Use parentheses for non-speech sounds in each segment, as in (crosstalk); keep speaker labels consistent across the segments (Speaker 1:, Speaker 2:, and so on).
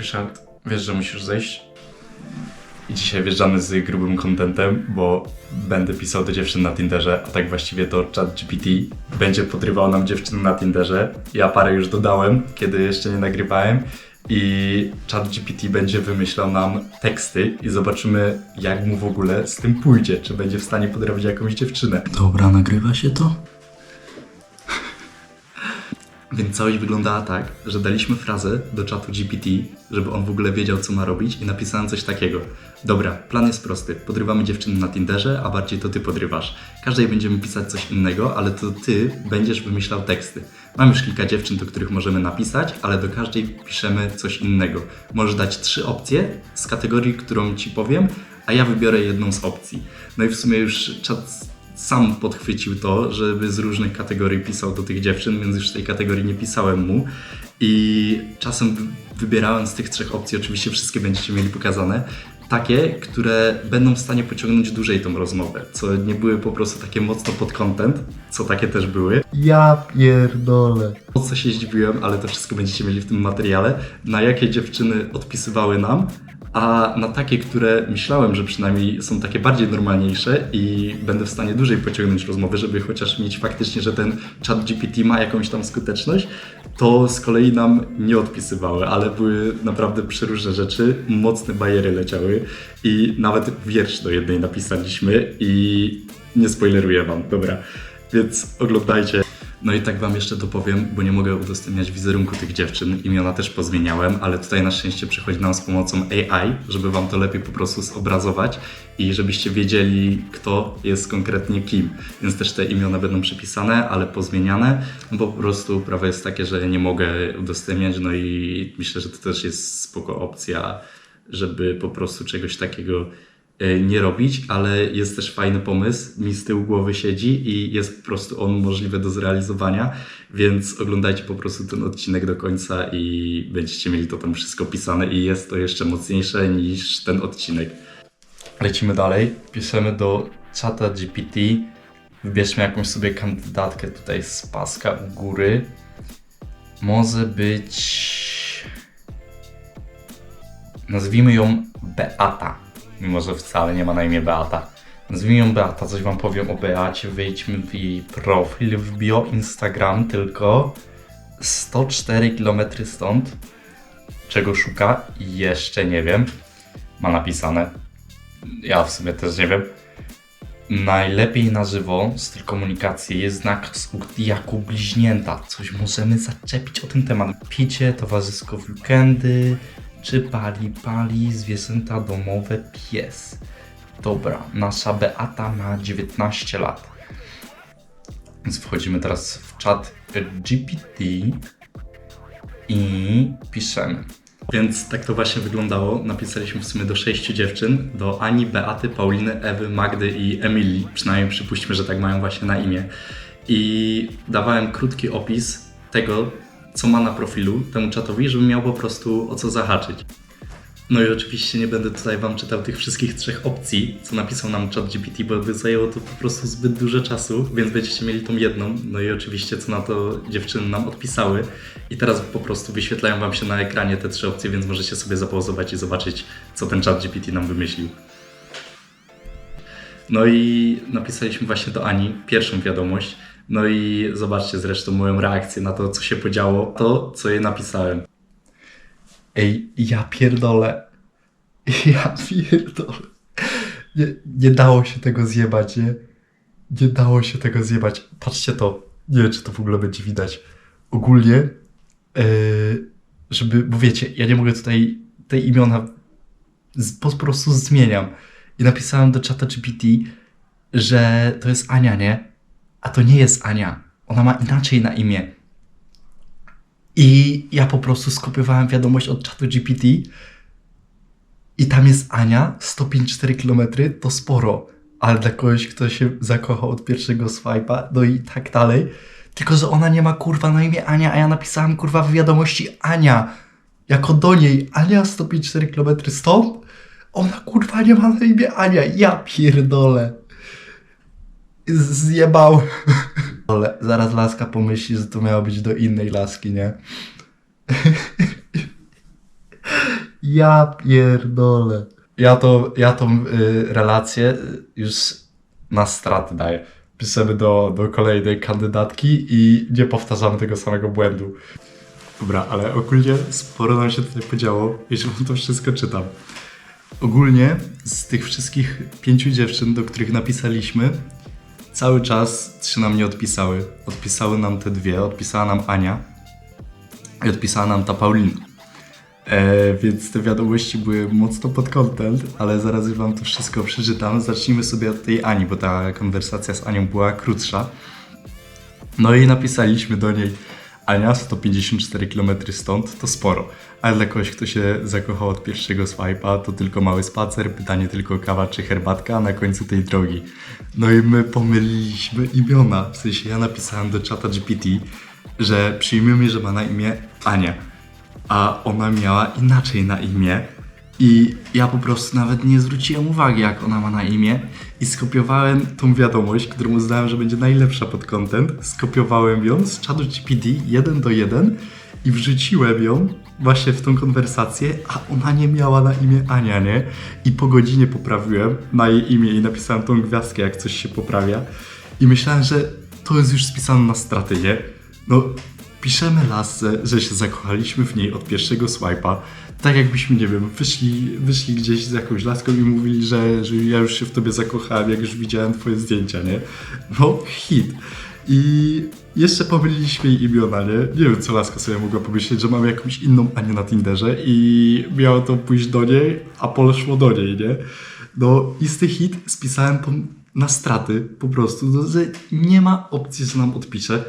Speaker 1: Ryszard, wiesz, że musisz zejść? I dzisiaj wjeżdżamy z grubym kontentem, bo będę pisał do dziewczyn na Tinderze, a tak właściwie to ChatGPT będzie podrywał nam dziewczyny na Tinderze. Ja parę już dodałem, kiedy jeszcze nie nagrywałem. I ChatGPT będzie wymyślał nam teksty i zobaczymy, jak mu w ogóle z tym pójdzie. Czy będzie w stanie podrywać jakąś dziewczynę.
Speaker 2: Dobra, nagrywa się to?
Speaker 1: Więc całość wyglądała tak, że daliśmy frazę do czatu GPT, żeby on w ogóle wiedział, co ma robić i napisałem coś takiego. Dobra, plan jest prosty. Podrywamy dziewczyny na Tinderze, a bardziej to ty podrywasz. Każdej będziemy pisać coś innego, ale to ty będziesz wymyślał teksty. Mam już kilka dziewczyn, do których możemy napisać, ale do każdej piszemy coś innego. Możesz dać trzy opcje z kategorii, którą ci powiem, a ja wybiorę jedną z opcji. No i w sumie już czat sam podchwycił to, żeby z różnych kategorii pisał do tych dziewczyn, więc już tej kategorii nie pisałem mu. I czasem wy- wybierałem z tych trzech opcji, oczywiście wszystkie będziecie mieli pokazane, takie, które będą w stanie pociągnąć dłużej tą rozmowę, co nie były po prostu takie mocno pod content, co takie też były.
Speaker 2: Ja pierdolę.
Speaker 1: Mocno się zdziwiłem, ale to wszystko będziecie mieli w tym materiale, na jakie dziewczyny odpisywały nam, a na takie, które myślałem, że przynajmniej są takie bardziej normalniejsze i będę w stanie dłużej pociągnąć rozmowy, żeby chociaż mieć faktycznie, że ten chat GPT ma jakąś tam skuteczność, to z kolei nam nie odpisywały, ale były naprawdę przeróżne rzeczy, mocne bajery leciały i nawet wiersz do jednej napisaliśmy i nie spoileruję wam, dobra, więc oglądajcie. No i tak wam jeszcze dopowiem, bo nie mogę udostępniać wizerunku tych dziewczyn, imiona też pozmieniałem, ale tutaj na szczęście przychodzi nam z pomocą AI, żeby wam to lepiej po prostu zobrazować i żebyście wiedzieli, kto jest konkretnie kim. Więc też te imiona będą przypisane, ale pozmieniane, no bo po prostu prawo jest takie, że nie mogę udostępniać, no i myślę, że to też jest spoko opcja, żeby po prostu czegoś takiego nie robić, ale jest też fajny pomysł, mi z tyłu głowy siedzi i jest po prostu on możliwy do zrealizowania, więc oglądajcie po prostu ten odcinek do końca i będziecie mieli to tam wszystko pisane i jest to jeszcze mocniejsze niż ten odcinek. Lecimy dalej, piszemy do czata GPT, wybierzmy jakąś sobie kandydatkę tutaj z paska u góry. Może być... Nazwijmy ją Beata, mimo że wcale nie ma na imię Beata. Nazwijmy ją Beata, coś wam powiem o Beacie, wejdźmy w jej profil, w bio Instagram tylko 104 km stąd. Czego szuka? Jeszcze nie wiem. Ma napisane. Ja w sumie też nie wiem. Najlepiej na żywo styl komunikacji jest znak z Jakub bliźnięta. Coś możemy zaczepić o ten temat. Picie, towarzysko w weekendy, czy pali pali, zwierzęta domowe, pies. Dobra, nasza Beata ma 19 lat. Więc wchodzimy teraz w czat GPT i piszemy. Więc tak to właśnie wyglądało. Napisaliśmy w sumie do sześciu dziewczyn, do Ani, Beaty, Pauliny, Ewy, Magdy i Emilii. Przynajmniej przypuśćmy, że tak mają właśnie na imię. I dawałem krótki opis tego, co ma na profilu temu czatowi, żeby miał po prostu o co zahaczyć. No i oczywiście nie będę tutaj Wam czytał tych wszystkich trzech opcji, co napisał nam ChatGPT, bo by zajęło to po prostu zbyt dużo czasu, więc będziecie mieli tą jedną. No i oczywiście co na to dziewczyny nam odpisały. I teraz po prostu wyświetlają Wam się na ekranie te trzy opcje, więc możecie sobie zapauzować i zobaczyć, co ten ChatGPT nam wymyślił. No i napisaliśmy właśnie do Ani pierwszą wiadomość. No i zobaczcie zresztą moją reakcję na to, co się podziało, to, co jej napisałem. Ej, ja pierdolę. (laughs) Ja pierdolę. Nie, nie dało się tego zjebać, nie? Nie dało się tego zjebać. Patrzcie to. Nie wiem, czy to w ogóle będzie widać. Ogólnie, yy, żeby, bo wiecie, ja nie mogę tutaj te imiona z, po prostu zmieniam. I napisałem do czata GPT, że to jest Ania, nie? A to nie jest Ania. Ona ma inaczej na imię. I ja po prostu skopiowałem wiadomość od czatu GPT i tam jest Ania, 154 km to sporo, ale dla kogoś, kto się zakochał od pierwszego swipe'a, no i tak dalej. Tylko, że ona nie ma kurwa na imię Ania, a ja napisałem kurwa w wiadomości Ania, jako do niej, Ania 154 km stąd? Ona kurwa nie ma na imię Ania, ja pierdolę. Zjebał. (laughs) Ale zaraz laska pomyśli, że to miało być do innej laski, nie? (laughs)
Speaker 2: Ja pierdolę.
Speaker 1: Ja, to, ja tą y, relację już na straty daję. Piszemy do, do kolejnej kandydatki i nie powtarzamy tego samego błędu. Dobra, ale ogólnie sporo nam się tutaj podziało, jeśli wam to wszystko czytam. Ogólnie z tych wszystkich pięciu dziewczyn, do których napisaliśmy, cały czas trzy nam nie odpisały. Odpisały nam te dwie, odpisała nam Ania i odpisała nam ta Paulina. E, więc te wiadomości były mocno pod content, ale zaraz już wam to wszystko przeczytam. Zacznijmy sobie od tej Ani, bo ta konwersacja z Anią była krótsza. No i napisaliśmy do niej Ania, 154 km stąd to sporo, ale dla kogoś, kto się zakochał od pierwszego swipe'a, to tylko mały spacer, pytanie tylko kawa czy herbatka, na końcu tej drogi. No i my pomyliliśmy imiona, w sensie ja napisałem do czata GPT, że przyjmijmy, że ma na imię Ania a ona miała inaczej na imię. I ja po prostu nawet nie zwróciłem uwagi, jak ona ma na imię, i skopiowałem tą wiadomość, którą uznałem, że będzie najlepsza pod content. Skopiowałem ją z czatu GPT 1 do 1 i wrzuciłem ją właśnie w tą konwersację, a ona nie miała na imię Ania, nie? I po godzinie poprawiłem na jej imię i napisałem tą gwiazdkę, jak coś się poprawia. I myślałem, że to jest już spisane na straty, nie? No, piszemy lasce, że się zakochaliśmy w niej od pierwszego swipe'a. Tak jakbyśmy, nie wiem, wyszli, wyszli gdzieś z jakąś laską i mówili, że, że ja już się w tobie zakochałem, jak już widziałem twoje zdjęcia, nie? No, hit. I jeszcze pomyliliśmy jej imiona, nie? Nie wiem, co laska sobie mogła pomyśleć, że mamy jakąś inną Anię na Tinderze i miało to pójść do niej, a poszło do niej, nie? No, isty hit spisałem na straty, po prostu, no, że nie ma opcji, że nam odpisze.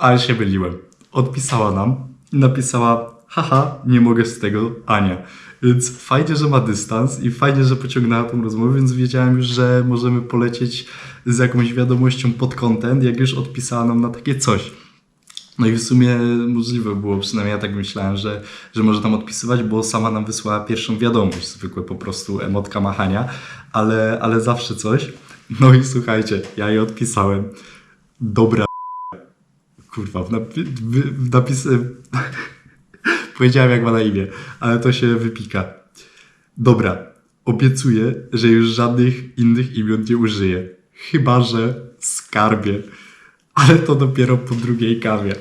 Speaker 1: Ale się myliłem. Odpisała nam i napisała, haha, nie mogę z tego, Ania. Więc fajnie, że ma dystans i fajnie, że pociągnęła tą rozmowę, więc wiedziałem już, że możemy polecieć z jakąś wiadomością pod content, jak już odpisała nam na takie coś. No i w sumie możliwe było, przynajmniej ja tak myślałem, że, że może tam odpisywać, bo sama nam wysłała pierwszą wiadomość, zwykłe po prostu emotka machania, ale, ale zawsze coś. No i słuchajcie, ja jej odpisałem. Dobra Kurwa, w, napi- w, napisy... (laughs) Powiedziałem jak ma na imię, ale to się wypika. Dobra, obiecuję, że już żadnych innych imion nie użyję. Chyba, że skarbie. Ale to dopiero po drugiej kawie.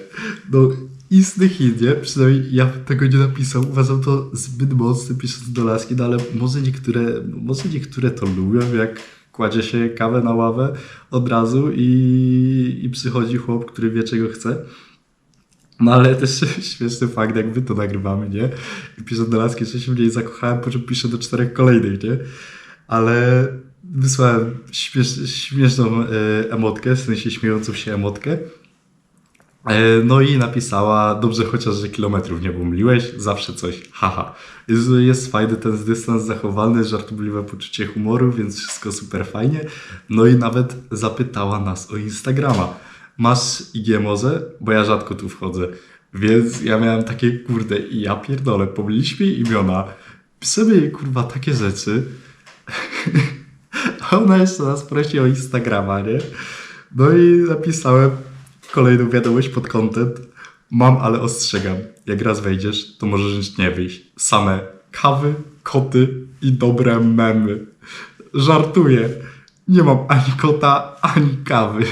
Speaker 1: No, istny hit, nie? Przynajmniej ja tego nie napisał. Uważam to zbyt mocne pisząc do laski, no ale może niektóre, może niektóre to lubią, jak kładzie się kawę na ławę od razu i, i przychodzi chłop, który wie czego chce. No ale też (laughs) śmieszny fakt, jak my to nagrywamy, nie? I piszę do laski, że się w niej zakochałem, po czym piszę do czterech kolejnych, nie? Ale wysłałem śmiesz, śmieszną e, emotkę, w sensie śmiejącą się emotkę. E, No i napisała, dobrze chociaż, że kilometrów nie pomyliłeś, zawsze coś, haha. Jest, fajny ten dystans zachowany, żartobliwe poczucie humoru, więc wszystko super fajnie. No i nawet zapytała nas o Instagrama. Masz IG może? Bo ja rzadko tu wchodzę. Więc ja miałem takie, kurde, i ja pierdolę, pomyliliśmy imiona, piszemy jej, kurwa, takie rzeczy. (laughs) A ona jeszcze nas prosi o Instagrama, nie? No i napisałem kolejną wiadomość pod content. Mam, ale ostrzegam. Jak raz wejdziesz, to możesz nie wyjść. Same kawy, koty i dobre memy. Żartuję. Nie mam ani kota, ani kawy. (laughs)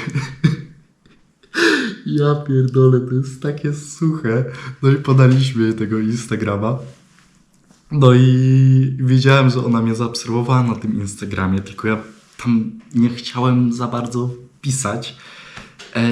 Speaker 1: Ja pierdolę, to jest takie suche. No i podaliśmy jej tego Instagrama. No i wiedziałem, że ona mnie zaobserwowała na tym Instagramie, tylko ja tam nie chciałem za bardzo pisać. E,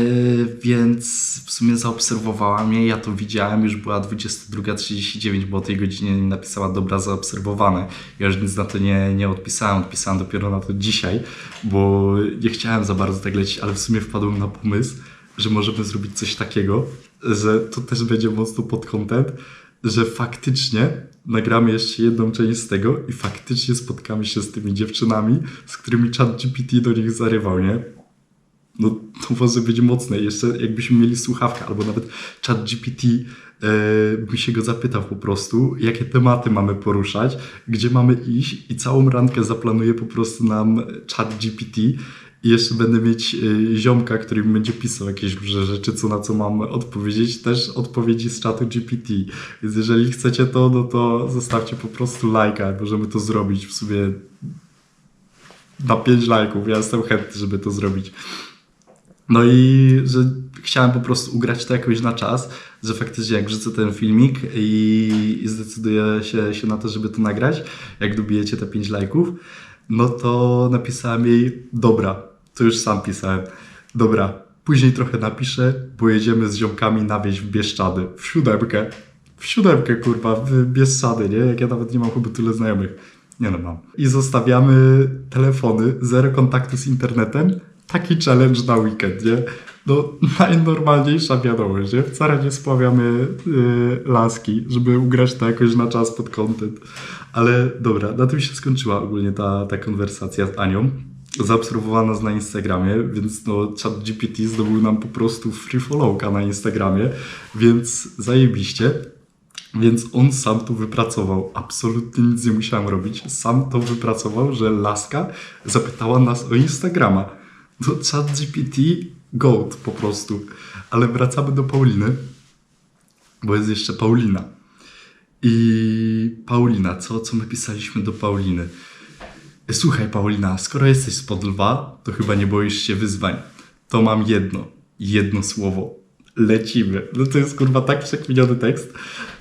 Speaker 1: więc w sumie zaobserwowała mnie, ja to widziałem, już była 22.39, bo o tej godzinie napisała dobra zaobserwowane. Ja już nic na to nie, nie odpisałem, odpisałem dopiero na to dzisiaj, bo nie chciałem za bardzo tak lecieć, ale w sumie wpadłem na pomysł, że możemy zrobić coś takiego, że to też będzie mocno pod content, że faktycznie nagramy jeszcze jedną część z tego i faktycznie spotkamy się z tymi dziewczynami, z którymi chat GPT do nich zarywał, nie? No to może być mocne. Jeszcze jakbyśmy mieli słuchawkę, albo nawet chat GPT e, by się go zapytał po prostu, jakie tematy mamy poruszać, gdzie mamy iść i całą randkę zaplanuje po prostu nam chat GPT i jeszcze będę mieć y, ziomka, który mi będzie pisał jakieś różne rzeczy, co na co mam odpowiedzieć, też odpowiedzi z czatu GPT. Więc jeżeli chcecie to, no to zostawcie po prostu lajka, możemy to zrobić w sumie na 5 lajków. Ja jestem chętny, żeby to zrobić. No i że chciałem po prostu ugrać to jakoś na czas, że faktycznie jak wrzucę ten filmik i, i zdecyduję się, się na to, żeby to nagrać, jak dobijecie te 5 lajków, no to napisałem jej, dobra, to już sam pisałem, dobra, później trochę napiszę, pojedziemy z ziomkami na wieś w Bieszczady, w siódemkę, w siódemkę kurwa, w Bieszczady, nie? Jak ja nawet nie mam chyba tyle znajomych. Nie no mam. I zostawiamy telefony, zero kontaktu z internetem, taki challenge na weekend, nie? No, najnormalniejsza wiadomość, nie? Wcale nie spławiamy yy, laski, żeby ugrać to jakoś na czas pod content. Ale dobra, na tym się skończyła ogólnie ta, ta konwersacja z Anią. Zaobserwowana nas na Instagramie, więc no chat GPT zdobył nam po prostu free followka na Instagramie, więc zajebiście. Więc on sam to wypracował. Absolutnie nic nie musiałem robić. Sam to wypracował, że laska zapytała nas o Instagrama. To chat GPT goat po prostu. Ale wracamy do Pauliny, bo jest jeszcze Paulina. I Paulina, co, co my pisaliśmy do Pauliny? Słuchaj, Paulina, skoro jesteś spod lwa, to chyba nie boisz się wyzwań. To mam jedno, jedno słowo. Lecimy. No to jest kurwa tak przekminiony tekst.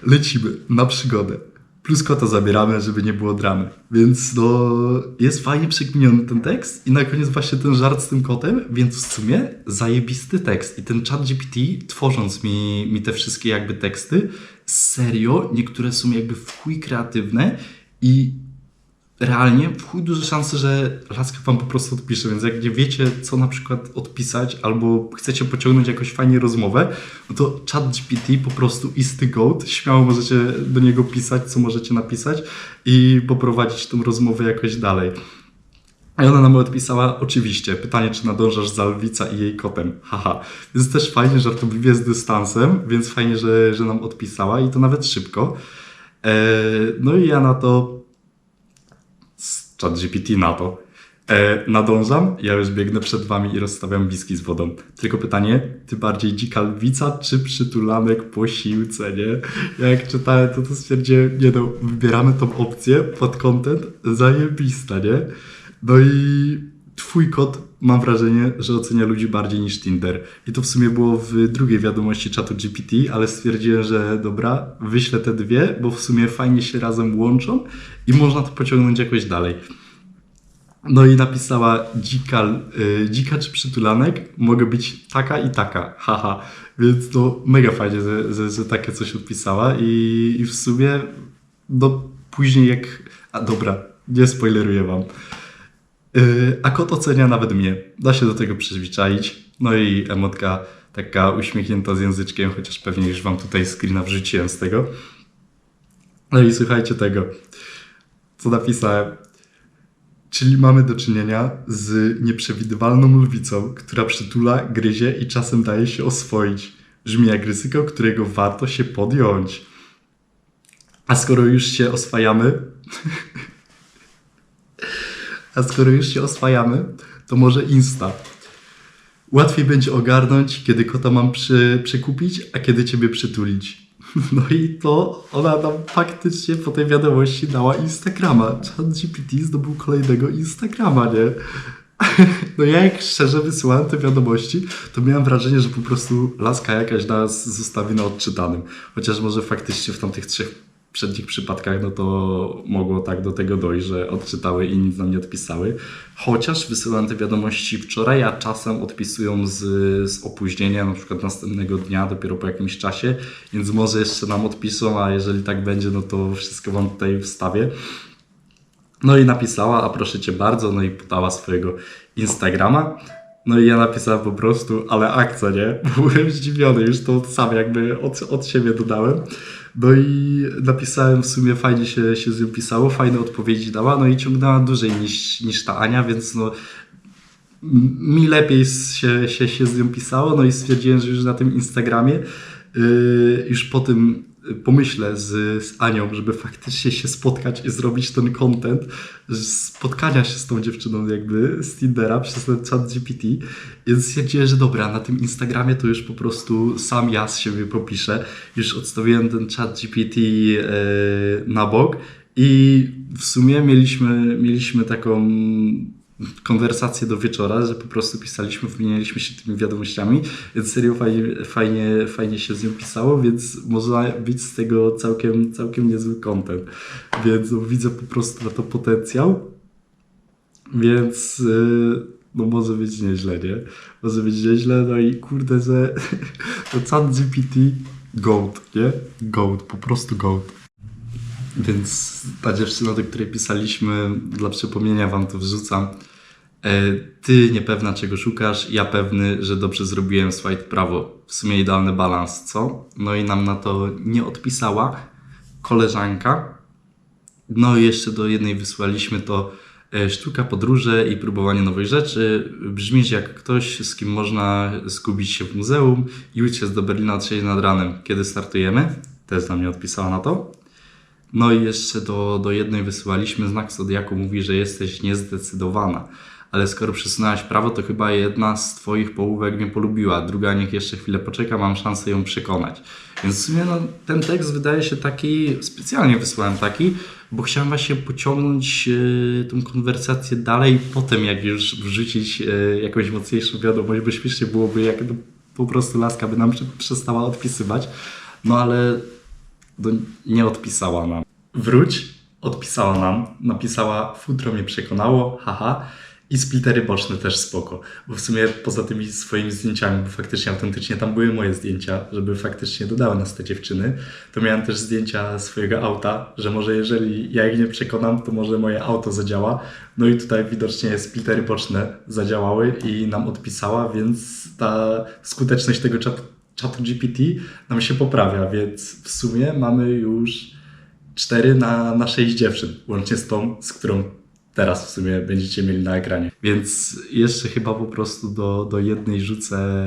Speaker 1: Lecimy na przygodę. Plus kota zabieramy, żeby nie było dramy. Więc no, jest fajnie przekminiony ten tekst i na koniec właśnie ten żart z tym kotem, więc w sumie zajebisty tekst. I ten chat GPT, tworząc mi, mi te wszystkie jakby teksty, serio, niektóre są jakby w chuj kreatywne i realnie w chuj duże szanse, że laska wam po prostu odpisze, więc jak nie wiecie, co na przykład odpisać, albo chcecie pociągnąć jakoś fajnie rozmowę, no to chat GPT po prostu isty goat, śmiało możecie do niego pisać, co możecie napisać i poprowadzić tą rozmowę jakoś dalej. I ona nam odpisała, oczywiście, pytanie, czy nadążasz za lwica i jej kotem. Haha. Więc też fajnie, żartobliwie z dystansem, więc fajnie, że, że nam odpisała i to nawet szybko. Eee, no i ja na to ChatGPT na to. E, nadążam, ja już biegnę przed wami i rozstawiam whisky z wodą. Tylko pytanie, ty bardziej dzika lwica czy przytulanek po siłce, nie? Ja jak czytałem to, to stwierdziłem, nie no, wybieramy tą opcję pod content, zajebista, nie? No i twój kod, mam wrażenie, że ocenia ludzi bardziej niż Tinder. I to w sumie było w drugiej wiadomości czatu GPT, ale stwierdziłem, że dobra, wyślę te dwie, bo w sumie fajnie się razem łączą i można to pociągnąć jakoś dalej. No i napisała dzika, y, dzika czy przytulanek, mogę być taka i taka, haha. Więc to mega fajnie, że, że, że takie coś odpisała i, i w sumie no później jak... A dobra, nie spoileruję wam. Yy, a kot ocenia nawet mnie. Da się do tego przyzwyczaić. No i emotka taka uśmiechnięta z języczkiem, chociaż pewnie już wam tutaj screena wrzuciłem z tego. No i słuchajcie tego, co napisałem. Czyli mamy do czynienia z nieprzewidywalną lwicą, która przytula, gryzie i czasem daje się oswoić. Brzmi jak ryzyko, którego warto się podjąć. A skoro już się oswajamy, (laughs) a skoro już się oswajamy, to może Insta. Łatwiej będzie ogarnąć, kiedy kota mam przy, przykupić, a kiedy ciebie przytulić. (laughs) No i to ona nam faktycznie po tej wiadomości dała Instagrama. ChatGPT zdobył kolejnego Instagrama, nie? (laughs) No ja jak szczerze wysyłałem te wiadomości, to miałem wrażenie, że po prostu laska jakaś nas zostawi na odczytanym. Chociaż może faktycznie w tamtych trzech przednich przypadkach, no to mogło tak do tego dojść, że odczytały i nic nam nie odpisały. Chociaż wysyłam te wiadomości wczoraj, a czasem odpisują z, z opóźnienia, na przykład następnego dnia, dopiero po jakimś czasie, więc może jeszcze nam odpiszą, a jeżeli tak będzie, no to wszystko wam tutaj wstawię. No i napisała, a proszę cię bardzo, no i podała swojego Instagrama. No i ja napisałem po prostu, ale akcja, nie? (laughs) Byłem zdziwiony, już to sam jakby od, od siebie dodałem. No i napisałem w sumie, fajnie się, się z nią pisało, fajne odpowiedzi dała, no i ciągnęła dłużej niż, niż ta Ania, więc no mi lepiej się, się, się z nią pisało, no i stwierdziłem, że już na tym Instagramie, yy, już po tym pomyślę z, z Anią, żeby faktycznie się spotkać i zrobić ten content spotkania się z tą dziewczyną jakby z Tindera przez ten chat GPT. Więc stwierdziłem, że dobra, na tym Instagramie to już po prostu sam ja z siebie popiszę. Już odstawiłem ten chat GPT e, na bok i w sumie mieliśmy, mieliśmy taką konwersację do wieczora, że po prostu pisaliśmy, wymienialiśmy się tymi wiadomościami, więc serio fajnie, fajnie, fajnie się z nią pisało, więc można być z tego całkiem, całkiem niezły content. Więc no, widzę po prostu na to potencjał, więc yy, no może być nieźle, nie? Może być nieźle, no i kurde, że (laughs) to chat GPT goat, nie? Goat, po prostu goat. Więc ta dziewczyna, do której pisaliśmy, dla przypomnienia wam to wrzucam. E, Ty niepewna czego szukasz, ja pewny, że dobrze zrobiłem swipe prawo. W sumie idealny balans, co? No i nam na to nie odpisała koleżanka. No i jeszcze do jednej wysłaliśmy to e, sztuka, podróże i próbowanie nowych rzeczy. Brzmisz jak ktoś, z kim można skubić się w muzeum i uciec do Berlina 6 nad ranem. Kiedy startujemy? Też nam nie odpisała na to. No i jeszcze do, do jednej wysyłaliśmy znak Zodiaku, mówi, że jesteś niezdecydowana. Ale skoro przesunęłaś prawo, to chyba jedna z twoich połówek mnie polubiła, druga niech jeszcze chwilę poczeka, mam szansę ją przekonać. Więc w sumie no, ten tekst wydaje się taki, specjalnie wysłałem taki, bo chciałem właśnie pociągnąć e, tą konwersację dalej, potem jak już wrzucić e, jakąś mocniejszą wiadomość, bo śmiesznie byłoby, jak no, po prostu laska by nam prze- przestała odpisywać. No ale nie odpisała nam. Wróć, odpisała nam, napisała futro mnie przekonało, haha. I splittery boczne też spoko, bo w sumie poza tymi swoimi zdjęciami, bo faktycznie autentycznie tam były moje zdjęcia, żeby faktycznie dodały nas te dziewczyny, to miałem też zdjęcia swojego auta, że może jeżeli ja ich nie przekonam, to może moje auto zadziała. No i tutaj widocznie splittery boczne zadziałały i nam odpisała, więc ta skuteczność tego czatu, czatu GPT nam się poprawia, więc w sumie mamy już 4 na, na 6 dziewczyn, łącznie z tą, z którą teraz w sumie będziecie mieli na ekranie. Więc jeszcze chyba po prostu do, do jednej rzucę,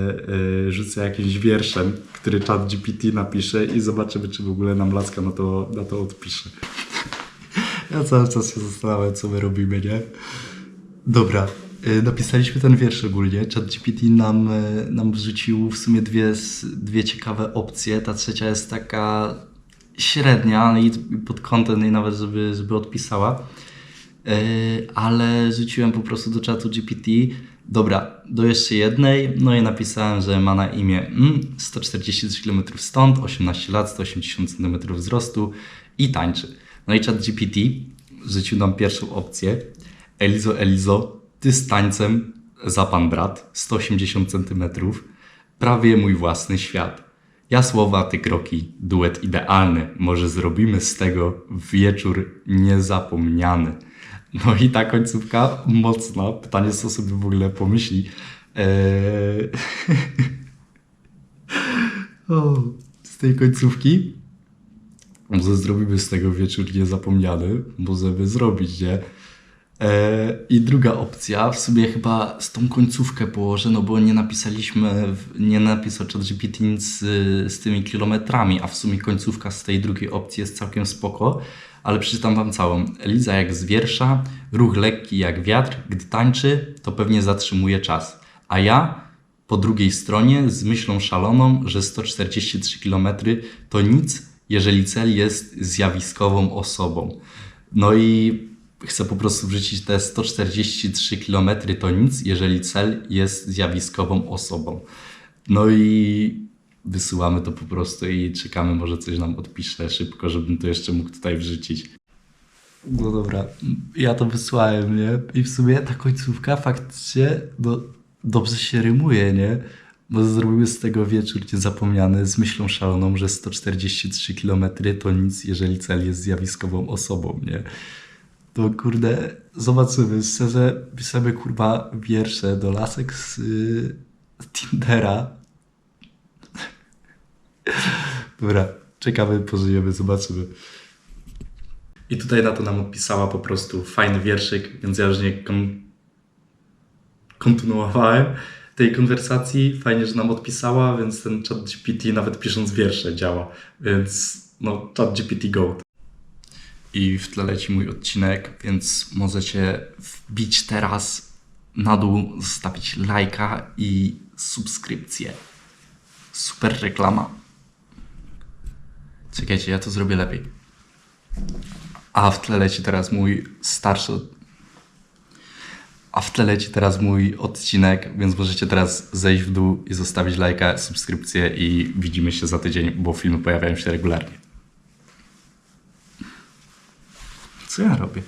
Speaker 1: yy, rzucę jakimś wierszem, który chat GPT napisze i zobaczymy, czy w ogóle nam Laska na to, na to odpisze. Ja cały czas się zastanawiam, co my robimy, nie? Dobra, napisaliśmy ten wiersz ogólnie. ChatGPT nam, y, nam wrzucił w sumie dwie, dwie ciekawe opcje. Ta trzecia jest taka średnia, i pod kątem jej nawet, żeby, żeby odpisała. Y, Ale rzuciłem po prostu do czatu GPT. Dobra, do jeszcze jednej. No i napisałem, że ma na imię mm, 143 km stąd, 18 lat, 180 cm wzrostu i tańczy. No i czat GPT rzucił nam pierwszą opcję. Elizo, Elizo, ty z tańcem za pan brat, 180 cm, prawie mój własny świat. Ja słowa, ty kroki, duet idealny. Może zrobimy z tego wieczór niezapomniany. No i ta końcówka mocna. Pytanie, co sobie w ogóle pomyśli. Eee... (laughs) o, z tej końcówki. Może zrobimy z tego wieczór niezapomniany. Możemy zrobić, nie? E, I druga opcja, w sumie chyba z tą końcówkę położę, no bo nie napisaliśmy, nie napisał ChatGPT nic z, z tymi kilometrami, a w sumie końcówka z tej drugiej opcji jest całkiem spoko, ale przeczytam wam całą. Eliza jak z wiersza, ruch lekki jak wiatr, gdy tańczy, to pewnie zatrzymuje czas. A ja po drugiej stronie z myślą szaloną, że 143 km to nic, jeżeli cel jest zjawiskową osobą. No i chcę po prostu wrzucić te 143 km to nic, jeżeli cel jest zjawiskową osobą. No i wysyłamy to po prostu i czekamy, może coś nam odpisze szybko, żebym to jeszcze mógł tutaj wrzucić. No dobra, ja to wysłałem, nie? I w sumie ta końcówka faktycznie no, dobrze się rymuje, nie? Bo zrobimy z tego wieczór niezapomniany z myślą szaloną, że 143 km to nic, jeżeli cel jest zjawiskową osobą, nie? To kurde, zobaczymy. Szczerze, piszemy kurwa wiersze do lasek z y, Tindera. (laughs) Dobra, czekamy, pożyjemy, zobaczymy. I tutaj na to nam odpisała po prostu fajny wierszyk, więc ja już nie kon- kontynuowałem tej konwersacji. Fajnie, że nam odpisała, więc ten chat GPT nawet pisząc wiersze działa. Więc no ChatGPT Goat. I w tle leci mój odcinek, więc możecie wbić teraz na dół, zostawić lajka i subskrypcję. Super reklama. Czekajcie, ja to zrobię lepiej. A w tle leci teraz mój starszy. A w tle leci teraz mój odcinek, więc możecie teraz zejść w dół i zostawić lajka, subskrypcję i widzimy się za tydzień, bo filmy pojawiają się regularnie. Co ja robię?